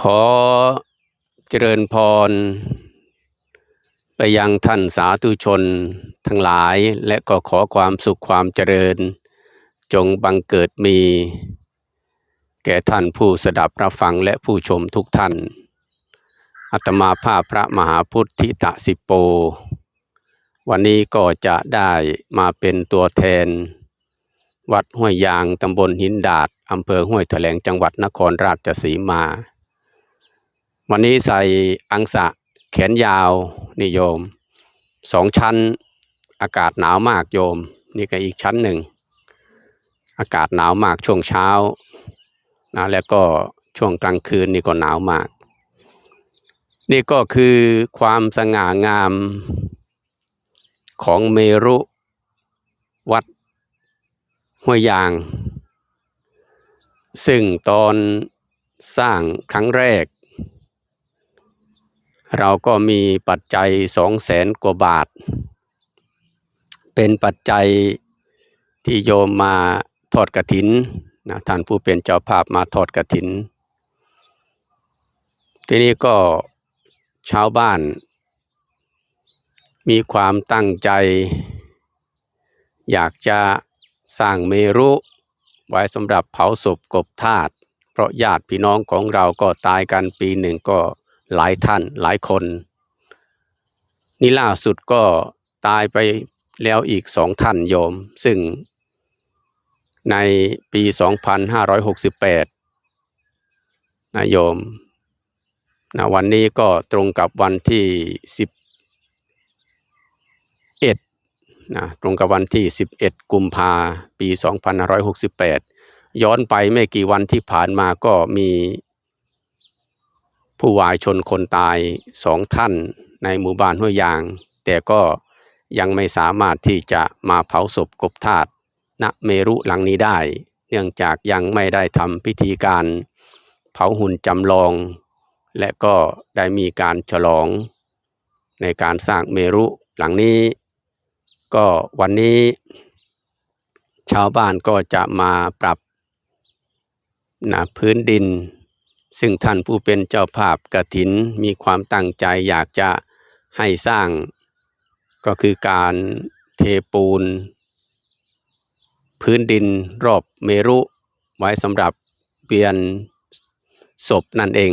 ขอเจริญพร ไปยังท่านสาธุชนทั้งหลายและก็ขอความสุขความเจริญ จงบังเกิดมี แก่ท่านผู้สดับรับฟังและผู้ชมทุกท่านอัตมาภาพพระมหาพุทธิตะสิโป วันนี้ก็จะได้มาเป็นตัวแทน วัดห้วยยางตำบลหินดาดอำเภอห้วยแถลงจังหวัดนครราชสีมา วันนี้ใส่อังสะแขนยาวนิโยมสองชั้นอากาศหนาวมากโยม นี่ก็อีกชั้นหนึ่ง อากาศหนาวมากช่วงเช้านะแล้วก็ช่วงกลางคืนนี่ก็หนาวมาก นี่ก็คือความสง่างามของเมรุวัดห้วยยาง ซึ่งตอนสร้างครั้งแรก เราก็มีปัจจัยสองแสนกว่าบาท เป็นปัจจัยที่โยมมาทอดกระถินนะท่านผู้เป็นเจ้าภาพมาทอดกระถิน ทีนี้ก็ชาวบ้าน มีความตั้งใจ อยากจะสร้างเมรุไว้สำหรับเผาศพกบธาตุเพราะญาติพี่น้องของเราก็ตายกันปีหนึ่งก็ หลายท่านหลายคน นี่ล่าสุดก็ตายไปแล้วอีกสองท่านโยม ซึ่งในปี 2568นะโยมนะวันนี้ก็ตรงกับวันที่ 11นะตรงกับวันที่ 11 กุมภาปี 2568 ย้อนไปไม่กี่วันที่ผ่านมาก็มี ผู้วายชนคนตายสองท่านในหมู่บ้านห้วยยาง แต่ก็ยังไม่สามารถที่จะมาเผาศพกบธาตุณเมรุหลังนี้ได้ เนื่องจากยังไม่ได้ทำพิธีการ เผาหุ่นจำลอง และก็ได้มีการฉลอง ในการสร้างเมรุหลังนี้ ก็วันนี้ ชาวบ้านก็จะมาปรับนะพื้นดิน ซึ่งท่านผู้เป็นเจ้าภาพกฐินมีความตั้งใจอยากจะให้สร้าง ก็คือการเทปูน พื้นดินรอบเมรุไว้สำหรับเปลี่ยนศพนั่นเอง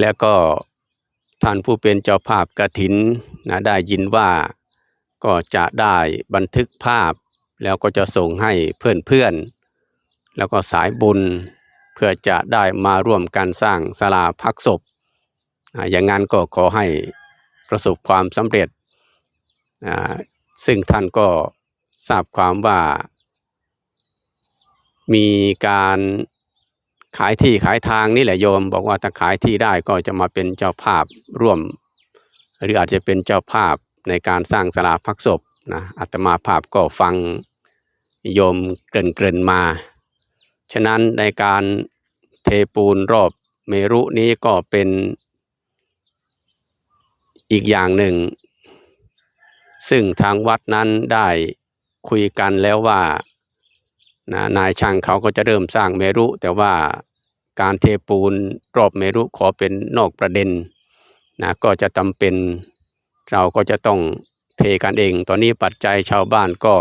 แล้วก็ท่านผู้เป็นเจ้าภาพกฐินนะได้ยินว่าก็จะได้บันทึกภาพ แล้วก็จะส่งให้เพื่อนๆ แล้วก็สายบุญ เพื่อจะได้มาร่วมกันสร้างศาลาพักศพ อย่างนั้นก็ขอให้ประสบความสำเร็จ ซึ่งท่านก็ทราบความว่า มีการขายที่ขายทางนี่แหละโยม บอกว่าถ้าขายที่ได้ก็จะมาเป็นเจ้าภาพร่วม หรืออาจจะเป็นเจ้าภาพในการสร้างศาลาพักศพนะอาตมาภาพก็ฟังโยมเกริ่นๆมา ฉะนั้นในการเทปูนรอบเมรุนี้ก็เป็นอีกอย่างหนึ่ง ซึ่งทางวัดนั้นได้คุยกันแล้วว่านะนายช่างเขาก็จะเริ่มสร้างเมรุ แต่ว่าการเทปูนรอบเมรุขอเป็นนอกประเด็นนะก็จะจำเป็นเราก็จะต้องเทกันเอง ตอนนี้ปัจจัยชาวบ้านก็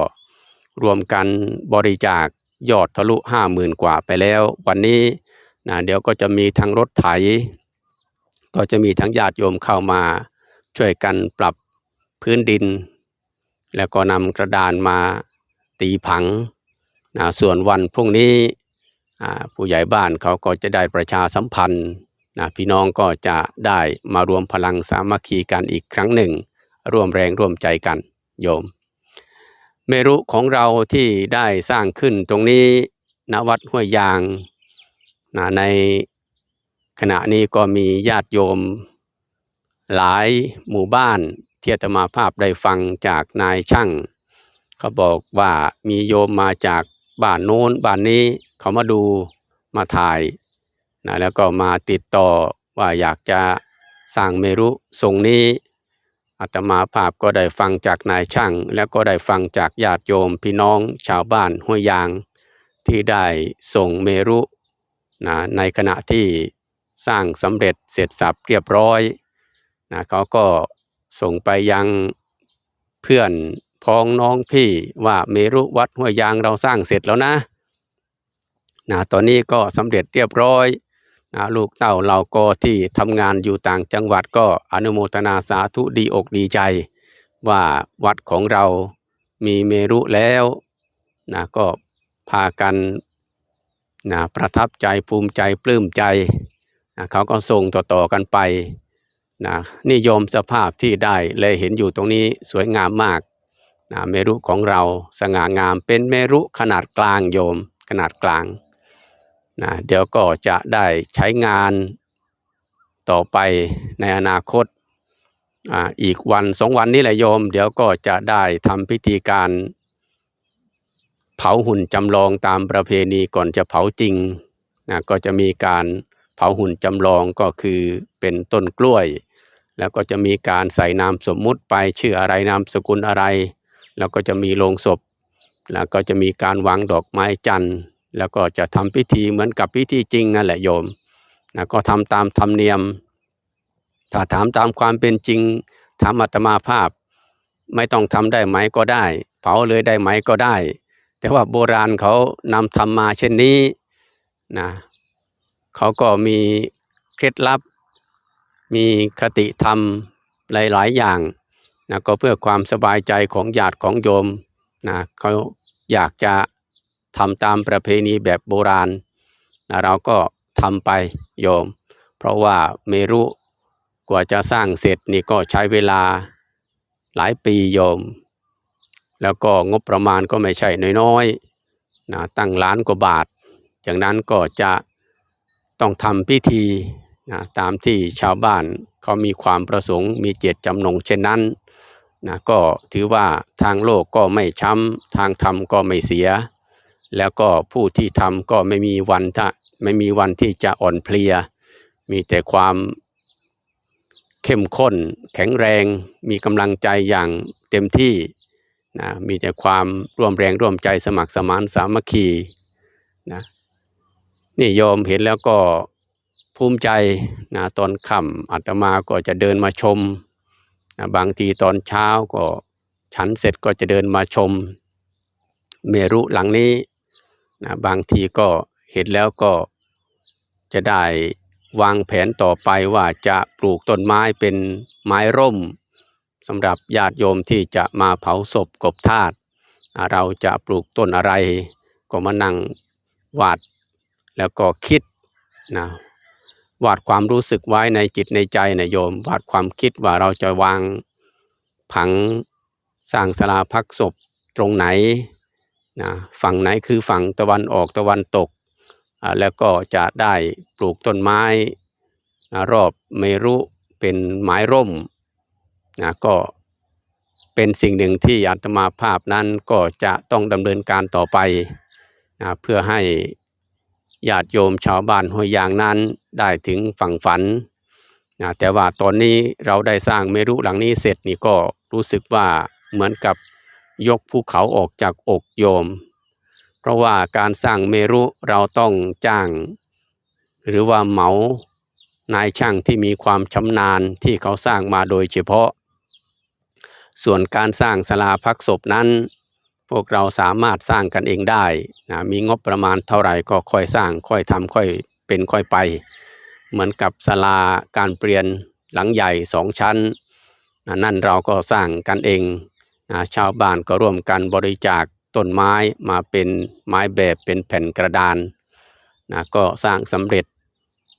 รวมกันบริจาค ยอดทะลุห้าหมื่นกว่าไปแล้ว วันนี้นะเดี๋ยวก็จะมีทั้งรถไถ ก็จะมีทั้งญาติโยมเข้ามาช่วยกันปรับพื้นดิน แล้วก็นำกระดานมาตีผังนะส่วนวันพรุ่งนี้ผู้ใหญ่บ้านเขาก็จะได้ประชาสัมพันธ์นะพี่น้องก็จะได้มารวมพลังสามัคคีกันอีกครั้งหนึ่ง ร่วมแรงร่วมใจกันโยม เมรุของเราที่ได้สร้างขึ้นตรงนี้ณวัดห้วยยางนะในขณะนี้ก็มีญาติโยม หลายหมู่บ้านที่อาตมาภาพได้ฟังจากนายช่าง เขาบอกว่ามีโยมมาจากบ้านโน้นบ้านนี้เขามาดูมาถ่ายนะแล้วก็มาติดต่อว่าอยากจะสร้างเมรุทรงนี้ อาตมาภาพก็ได้ฟังจากนายช่าง แล้วก็ได้ฟังจากญาติโยมพี่น้องชาวบ้านห้วยยาง ที่ได้ส่งเมรุนะในขณะที่สร้างสำเร็จเสร็จสับเรียบร้อยนะเขาก็ส่งไปยังเพื่อนพ้องน้องพี่ว่าเมรุวัดห้วยยางเราสร้างเสร็จแล้วนะนะตอนนี้ก็สำเร็จเรียบร้อย นะลูกเต้าเราก็ที่ทำงานอยู่ต่างจังหวัดก็อนุโมทนาสาธุดีอกดีใจ ว่าวัดของเรามีเมรุแล้วนะก็พากันนะประทับใจภูมิใจปลื้มใจนะเขาก็ส่งต่อๆกันไปนะนิยมสภาพที่ได้เลยเห็นอยู่ตรงนี้สวยงามมากนะเมรุของเราสง่างามเป็นเมรุขนาดกลางโยมขนาดกลาง นะเดี๋ยวก็จะได้ใช้งานต่อไปในอนาคตออีกวันสองวันนี้แหละโยม เดี๋ยวก็จะได้ทำพิธีการ เผาหุ่นจำลองตามประเพณีก่อนจะเผาจริงนะก็จะมีการเผาหุ่นจำลองก็คือเป็นต้นกล้วย แล้วก็จะมีการใส่นามสมมุติไปชื่ออะไรนามสกุลอะไร แล้วก็จะมีโลงศพ แล้วก็จะมีการวางดอกไม้จันทร์ แล้วก็จะทำพิธีเหมือนกับพิธีจริงนั่นแหละโยมนะก็ทำตามธรรมเนียม ถ้าถามตามความเป็นจริงถามอัตมาภาพ ไม่ต้องทำได้ไหมก็ได้ เผาเลยได้ไหมก็ได้ แต่ว่าโบราณเขานำทำมาเช่นนี้นะเขาก็มีเคล็ดลับ มีคติธรรมหลาย ๆ อย่างนะก็เพื่อความสบายใจของญาติของโยมนะเขาอยากจะ ทำตามประเพณีแบบโบราณนะเราก็ทำไปโยม เพราะว่าเมรุกว่าจะสร้างเสร็จนี่ก็ใช้เวลาหลายปีโยม แล้วก็งบประมาณก็ไม่ใช่น้อยๆนะตั้งล้านกว่าบาท จากนั้นก็จะต้องทำพิธีนะตามที่ชาวบ้านเขามีความประสงค์มีเจตจำนงเช่นนั้นนะก็ถือว่าทางโลกก็ไม่ช้ำทางธรรมก็ไม่เสีย แล้วก็ผู้ที่ทำก็ไม่มีวันถ้าไม่มีวันที่จะอ่อนเพลีย มีแต่ความเข้มข้น แข็งแรง มีกำลังใจอย่างเต็มที่นะมีแต่ความร่วมแรงร่วมใจสมัครสมานสามัคคีนะนี่โยมเห็นแล้วก็ภูมิใจนะตอนค่ำอาตมาก็จะเดินมาชมนะบางทีตอนเช้าก็ฉันเสร็จก็จะเดินมาชม เมรุหลังนี้ นะบางทีก็เห็นแล้วก็จะได้วางแผนต่อไปว่าจะปลูกต้นไม้เป็นไม้ร่มสำหรับญาติโยมที่จะมาเผาศพกบธาตุเราจะปลูกต้นอะไร ก็มานั่งวาดแล้วก็คิดนะวาดความรู้สึกไว้ในจิตในใจนะโยม วาดความคิดว่าเราจะวางผังสร้างศาลาพักศพตรงไหน นะฝั่งไหนคือฝั่งตะวันออกตะวันตก แล้วก็จะได้ปลูกต้นไม้นะรอบเมรุเป็นไม้ร่มนะก็เป็นสิ่งหนึ่งที่อาตมาภาพนั้นก็จะต้องดำเนินการต่อไปนะเพื่อให้ญาติโยมชาวบ้านห้วยยางนั้นได้ถึงฝั่งฝันนะแต่ว่าตอนนี้เราได้สร้างเมรุหลังนี้เสร็จนี่ก็รู้สึกว่าเหมือนกับ ยกภูเขาออกจากอกโยม เพราะว่าการสร้างเมรุเราต้องจ้าง หรือว่าเหมานายช่างที่มีความชำนาญที่เขาสร้างมาโดยเฉพาะ ส่วนการสร้างศาลาพักศพนั้น พวกเราสามารถสร้างกันเองได้นะมีงบประมาณเท่าไหร่ก็ค่อยสร้างค่อยทำค่อยเป็นค่อยไป เหมือนกับศาลาการเปลี่ยนหลังใหญ่สองชั้นนะนั่นเราก็สร้างกันเอง ชาวบ้านก็ร่วมกันบริจาคต้นไม้มาเป็นไม้แบบเป็นแผ่นกระดานนะก็สร้างสำเร็จ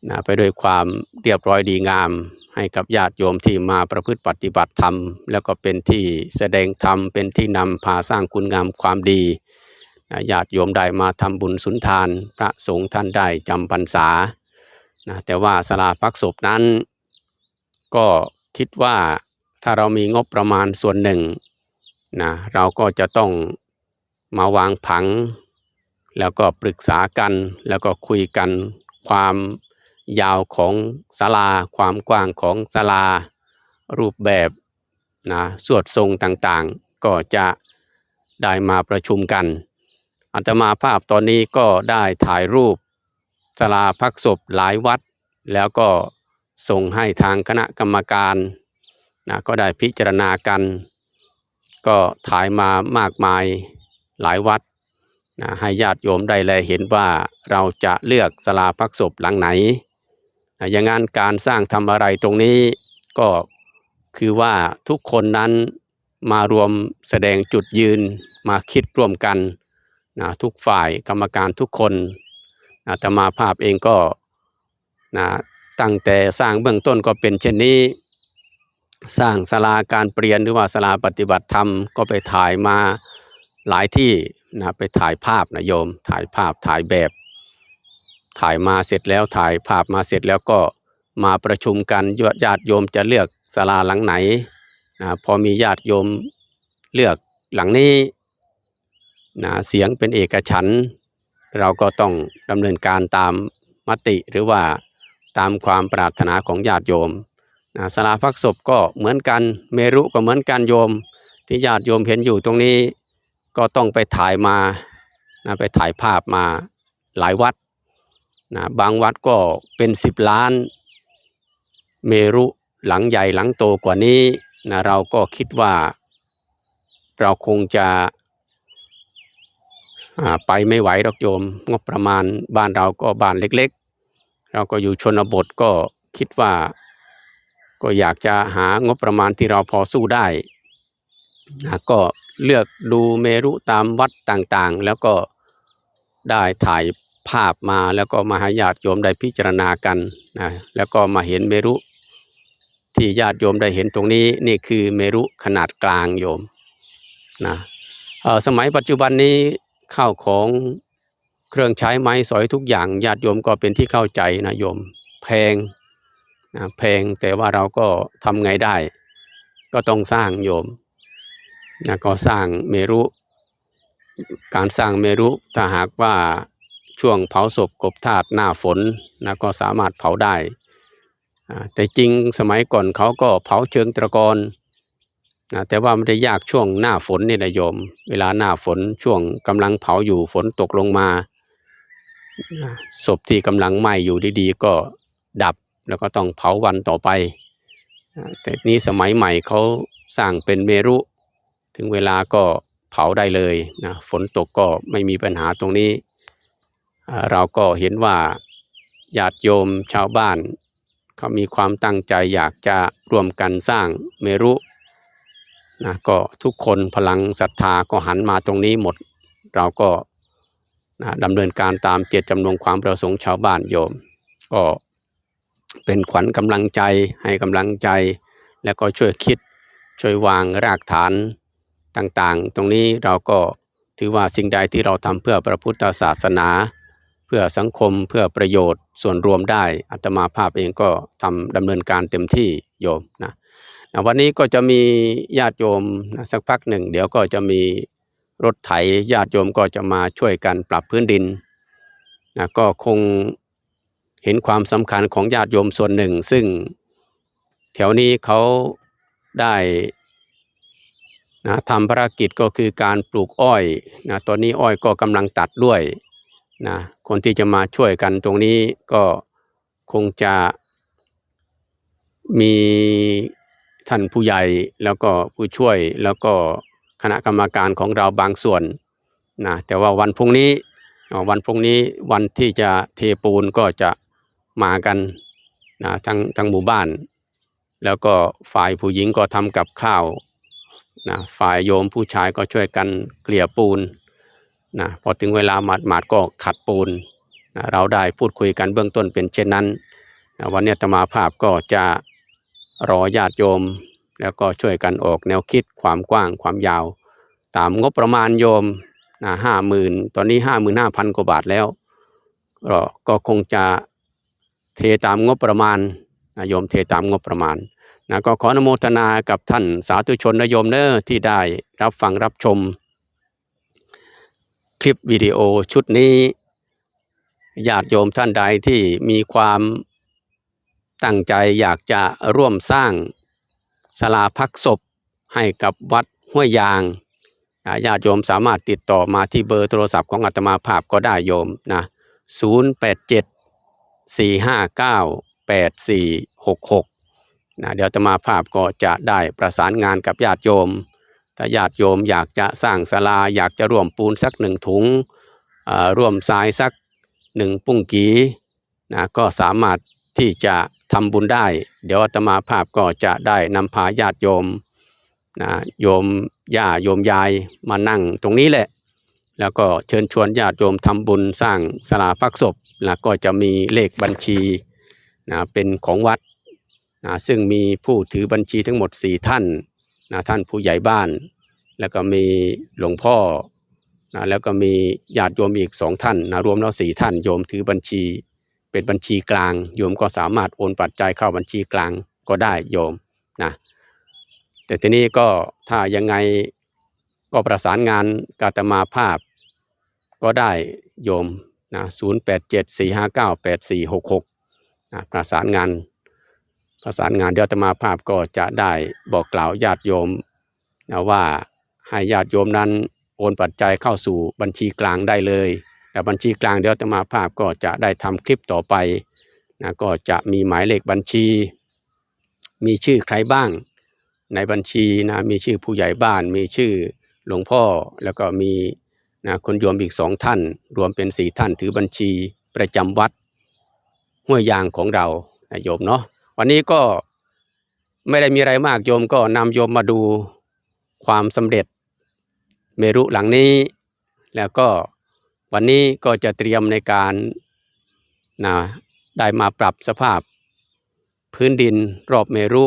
นะไปด้วยความเรียบร้อยดีงาม ให้กับญาติโยมที่มาประพฤติปฏิบัติธรรม แล้วก็เป็นที่แสดงธรรม เป็นที่นำพาสร้างคุณงามความดีนะญาติโยมได้มาทำบุญสุนทาน พระสงฆ์ท่านได้จำพรรษานะแต่ว่าสลาพักศพนั้น ก็คิดว่าถ้าเรามีงบประมาณส่วนหนึ่ง นะเราก็จะต้องมาวางผัง แล้วก็ปรึกษากัน แล้วก็คุยกันความยาวของศาลา ความกว้างของศาลา รูปแบบนะสวดทรงต่างๆ ก็จะได้มาประชุมกันอัตมาภาพตอนนี้ก็ได้ถ่ายรูปศาลาพักศพหลายวัด แล้วก็ส่งให้ทางคณะกรรมการนะก็ได้พิจารณากัน ก็ถ่ายมามากมายหลายวัดนะให้ญาติโยมได้แลเห็นว่าเราจะเลือกสลาพักศพหลังไหนนะอย่างนั้นการสร้างทำอะไรตรงนี้ก็คือว่าทุกคนนั้นมารวมแสดงจุดยืนมาคิดร่วมกันนะทุกฝ่ายกรรมการทุกคนนะธรรมาภาพเองก็นะตั้งแต่สร้างเบื้องต้นก็เป็นเช่นนี้ สร้างศาลาการเปลี่ยนหรือว่าศาลาปฏิบัติธรรมก็ไปถ่ายมาหลายที่นะไปถ่ายภาพนะโยม ถ่ายภาพถ่ายแบบ ถ่ายมาเสร็จแล้วถ่ายภาพมาเสร็จแล้วก็มาประชุมกันญาติโยมจะเลือกศาลาหลังไหนนะพอมีญาติโยมเลือกหลังนี้นะเสียงเป็นเอกฉันเราก็ต้องดำเนินการตามมติหรือว่าตามความปรารถนาของญาติโยม นะสลาพักศพก็เหมือนกัน เมรุก็เหมือนกันโยม ที่ญาติโยมเห็นอยู่ตรงนี้ ก็ต้องไปถ่ายมานะไปถ่ายภาพมาหลายวัดนะบางวัดก็เป็นสิบล้าน เมรุหลังใหญ่หลังโตกว่านี้นะเราก็คิดว่า เราคงจะไปไม่ไหวหรอกโยม งบประมาณบ้านเราก็บ้านเล็ก ๆ เราก็อยู่ชนบทก็คิดว่า ก็อยากจะหางบประมาณที่เราพอสู้ได้นะก็เลือกดูเมรุตามวัดต่างๆ แล้วก็ได้ถ่ายภาพมาแล้วก็มาห้ญาติโยมได้พิจารณากันนะแล้วก็มาเห็นเมรุ ที่ญาติโยมได้เห็นตรงนี้นี่คือเมรุขนาดกลางโยมนะเออสมัยปัจจุบันนี้ข้าวของเครื่องใช้ไม้สอยทุกอย่างญาติโยมก็เป็นที่เข้าใจนะโยม แพง นะแพงแต่ว่าเราก็ทำไงได้ ก็ต้องสร้างโยมนะก็สร้างเมรุ การสร้างเมรุถ้าหากว่าช่วงเผาศพกบธาตุหน้าฝนนะก็สามารถเผาได้ แต่จริงสมัยก่อนเขาก็เผาเชิงตะกอนนะแต่ว่าไม่ได้ยากช่วงหน้าฝนนี่นะโยม เวลาหน้าฝนช่วงกำลังเผาอยู่ฝนตกลงมานะศพที่กำลังไหม้อยู่ดีๆ ก็ดับ แล้วก็ต้องเผาวันต่อไป แต่นี้สมัยใหม่เขาสร้างเป็นเมรุ ถึงเวลาก็เผาได้เลยนะฝนตกก็ไม่มีปัญหาตรงนี้ เราก็เห็นว่าญาติโยมชาวบ้านเขามีความตั้งใจอยากจะร่วมกันสร้างเมรุนะก็ทุกคนพลังศรัทธาก็หันมาตรงนี้หมด เราก็นะดำเนินการตามเจตจำนงความประสงค์ชาวบ้านโยม ก็ เป็นขวัญกำลังใจให้กำลังใจ แล้วก็ช่วยคิดช่วยวางรากฐานต่างๆ ตรงนี้เราก็ถือว่าสิ่งใดที่เราทำเพื่อพระพุทธศาสนา เพื่อสังคมเพื่อประโยชน์ส่วนรวมได้อัตมาภาพเองก็ทำดำเนินการเต็มที่โยมนะนะวันนี้ก็จะมีญาติโยมนะสักพักหนึ่ง เดี๋ยวก็จะมีรถไถญาติโยมก็จะมาช่วยกันปรับพื้นดินนะก็คง เห็นความสำคัญของญาติโยมส่วนหนึ่ง ซึ่งแถวนี้เขาได้นะทำภารกิจก็คือการปลูกอ้อยนะตอนนี้อ้อยก็กำลังตัดด้วยนะคนที่จะมาช่วยกันตรงนี้ก็คงจะมีท่านผู้ใหญ่แล้วก็ผู้ช่วยแล้วก็คณะกรรมการของเราบางส่วนนะแต่ว่าวันพรุ่งนี้วันพรุ่งนี้วันที่จะเทปูนก็จะ มากันนะทั้งทั้งหมู่บ้าน แล้วก็ฝ่ายผู้หญิงก็ทำกับข้าวนะฝ่ายโยมผู้ชายก็ช่วยกันเกลี่ยปูนนะพอถึงเวลาหมาดหมาดก็ขัดปูนนะเราได้พูดคุยกันเบื้องต้นเป็นเช่นนั้นนะวันนี้ตมาภาพก็จะรอญาติโยม แล้วก็ช่วยกันออกแนวคิดความกว้างความยาว ตามงบประมาณโยมนะห้าหมื่นตอนนี้ห้าหมื่นห้าพันกว่าบาทแล้ว ก็คงจะ เทตามงบประมาณนะโยมเทตามงบประมาณนะก็ขออนุโมทนากับท่านสาธุชนนะโยมเนอที่ได้รับฟังรับชม คลิปวิดีโอชุดนี้ญาติโยมท่านใดที่มีความตั้งใจอยากจะร่วมสร้างศาลาพักศพให้กับวัดห้วยยางอ่าญาติโยมสามารถติดต่อมาที่เบอร์โทรศัพท์ของอาตมาภาพก็ได้โยมนะ 087 459 8466นะเดี๋ยวอาตมาภาพก็จะได้ประสานงานกับญาติโยม ถ้าญาติโยมอยากจะสร้างศาลาอยากจะร่วมปูนสักหนึ่งถุงอ่าร่วมทรายสักหนึ่งปุ้งกีนะก็สามารถที่จะทำบุญได้ เดี๋ยวอาตมาภาพก็จะได้นำพาญาติโยมนะโยมย่าโยมยายมานั่งตรงนี้แหละ แล้วก็เชิญชวนญาติโยมทำบุญสร้างศาลาพักศพ แล้วก็จะมีเลขบัญชีนะเป็นของวัดนะซึ่งมีผู้ถือบัญชีทั้งหมด 4 ท่านนะท่านผู้ใหญ่บ้าน แล้วก็มีหลวงพ่อนะแล้วก็มีญาติโยมอีกสองท่านนะรวมแล้วสี่ท่านโยมถือบัญชี เป็นบัญชีกลาง โยมก็สามารถโอนปัจจัยเข้าบัญชีกลางก็ได้โยมนะแต่ทีนี้ก็ถ้ายังไงก็ประสานงานกาตมาภาพก็ได้โยม นะ0 8 7 4 5 9 8 4 6 6นะประสานงาน ประสานงานเดี๋ยวอาตมาภาพก็จะได้บอกกล่าวญาติโยมนะว่าให้ญาติโยมนั้นโอนปัจจัยเข้าสู่บัญชีกลางได้เลยแต่บัญชีกลางเดี๋ยวอาตมาภาพก็จะได้ทำคลิปต่อไปนะก็จะมีหมายเลขบัญชี มีชื่อใครบ้าง ในบัญชีนะมีชื่อผู้ใหญ่บ้าน มีชื่อหลวงพ่อแล้วก็มี นะคนโยมอีกสองท่าน รวมเป็นสี่ท่านถือบัญชีประจำวัดห้วยยางของเรานะโยมเนาะวันนี้ก็ไม่ได้มีอะไรมากโยมก็นำโยมมาดูความสำเร็จเมรุหลังนี้ แล้วก็วันนี้ก็จะเตรียมในการนะได้มาปรับสภาพพื้นดินรอบเมรุ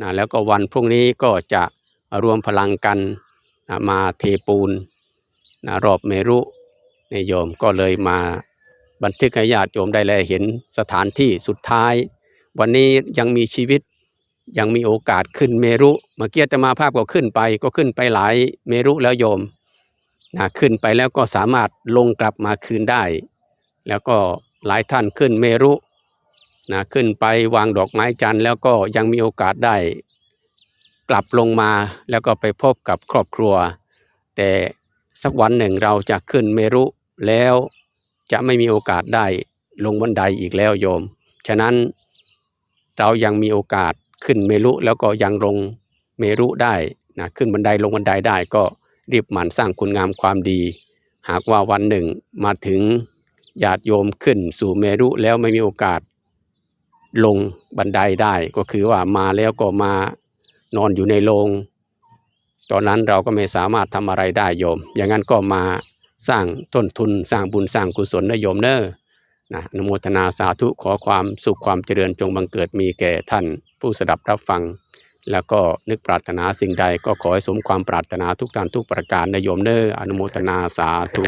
นะแล้วก็วันพรุ่งนี้ก็จะรวมพลังกันนะมาเทปูน นะรอบเมรุในโยมก็เลยมาบันทึกให้ญาติโยมได้แลเห็นสถานที่สุดท้าย วันนี้ยังมีชีวิตยังมีโอกาสขึ้นเมรุเมื่อกี้อาตมาภาพก็ขึ้นไปก็ขึ้นไปหลายเมรุแล้วโยมนะขึ้นไปแล้วก็สามารถลงกลับมาคืนได้ แล้วก็หลายท่านขึ้นเมรุนะขึ้นไปวางดอกไม้จันทร์แล้วก็ยังมีโอกาสได้ กลับลงมาแล้วก็ไปพบกับครอบครัว แต่ สักวันหนึ่งเราจะขึ้นเมรุแล้วจะไม่มีโอกาสได้ลงบันไดอีกแล้วโยม ฉะนั้นเรายังมีโอกาสขึ้นเมรุแล้วก็ยังลงเมรุได้นะขึ้นบันไดลงบันไดได้ก็รีบหมั่นสร้างคุณงามความดี หากว่าวันหนึ่งมาถึงญาติโยมขึ้นสู่เมรุแล้วไม่มีโอกาส ลงบันไดได้ก็คือว่ามาแล้วก็มานอนอยู่ในโรง ตอนนั้นเราก็ไม่สามารถทำอะไรได้โยม อย่างนั้นก็มาสร้างต้นทุนสร้างบุญสร้างกุศลนะโยมเนอ้อนะอนุโมทนาสาธุขอความสุขความเจริญจงบังเกิดมีแก่ท่าน ผู้สดับรับฟัง แล้วก็นึกปรารถนาสิ่งใดก็ขอให้สมความปรารถนาทุกท่านทุกประการนะโยมเนอ้ออนุโมทนาสาธุ